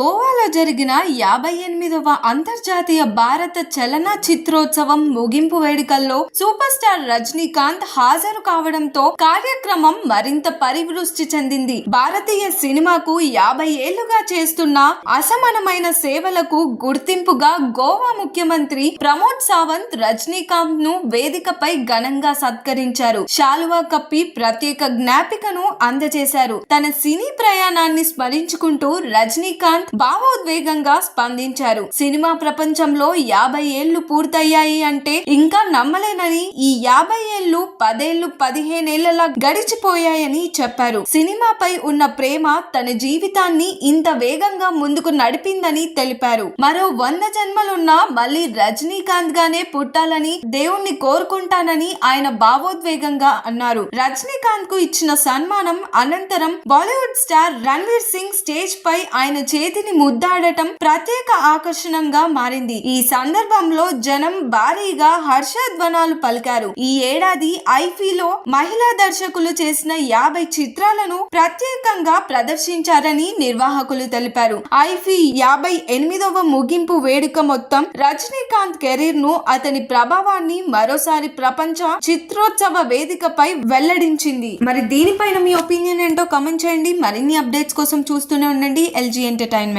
Boa! జరిగిన యాభై ఎనిమిదవ అంతర్జాతీయ భారత చలన చిత్రోత్సవం ముగింపు వేడుకల్లో సూపర్ స్టార్ రజనీకాంత్ హాజరు కావడంతో కార్యక్రమం మరింత పరివృష్టి చెందింది. భారతీయ సినిమాకు యాభై ఏళ్ళుగా చేస్తున్న అసమానమైన సేవలకు గుర్తింపుగా గోవా ముఖ్యమంత్రి ప్రమోద్ సావంత్ రజనీకాంత్ను వేదికపై ఘనంగా సత్కరించారు. శాలువా కప్పి ప్రత్యేక జ్ఞాపికను అందజేశారు. తన సినీ ప్రయాణాన్ని స్మరించుకుంటూ రజనీకాంత్ భావోద్వేగంగా స్పందించారు. సినిమా ప్రపంచంలో యాభై ఏళ్ళు పూర్తయ్యాయి అంటే ఇంకా నమ్మలేనని ఈ యాభై ఏళ్ళు పదేళ్ళు పదిహేనేళ్ళలా గడిచిపోయాయని చెప్పారు. సినిమాపై ఉన్న ప్రేమ తన జీవితాన్ని ఇంత వేగంగా ముందుకు నడిపిందని తెలిపారు. మరో వంద జన్మలున్నా మళ్ళీ రజనీకాంత్ గానే పుట్టాలని దేవుణ్ణి కోరుకుంటానని ఆయన భావోద్వేగంగా అన్నారు. రజనీకాంత్కు ఇచ్చిన సన్మానం అనంతరం Bollywood star Ranveer Singh stage పై ఆయన చేతిని ముద్దాడటం ప్రత్యేక ఆకర్షణంగా మారింది. ఈ సందర్భంలో జనం భారీగా హర్షధ్వనాలు పలికారు. ఈ ఏడాది ఐఫీలో మహిళా దర్శకులు చేసిన యాభై చిత్రాలను ప్రత్యేకంగా ప్రదర్శించారని నిర్వాహకులు తెలిపారు. ఐఫీ యాభై ఎనిమిదవ ముగింపు వేడుక మొత్తం రజనీకాంత్ కెరీర్ను అతని ప్రభావాన్ని మరోసారి ప్రపంచ చిత్రోత్సవ వేదికపై వెల్లడించింది. మరి దీనిపైన మీ ఒపీనియన్ ఏంటో కమెంట్ చేయండి. మరిన్ని అప్డేట్స్ కోసం చూస్తూనే ఉండండి. LG entertainment.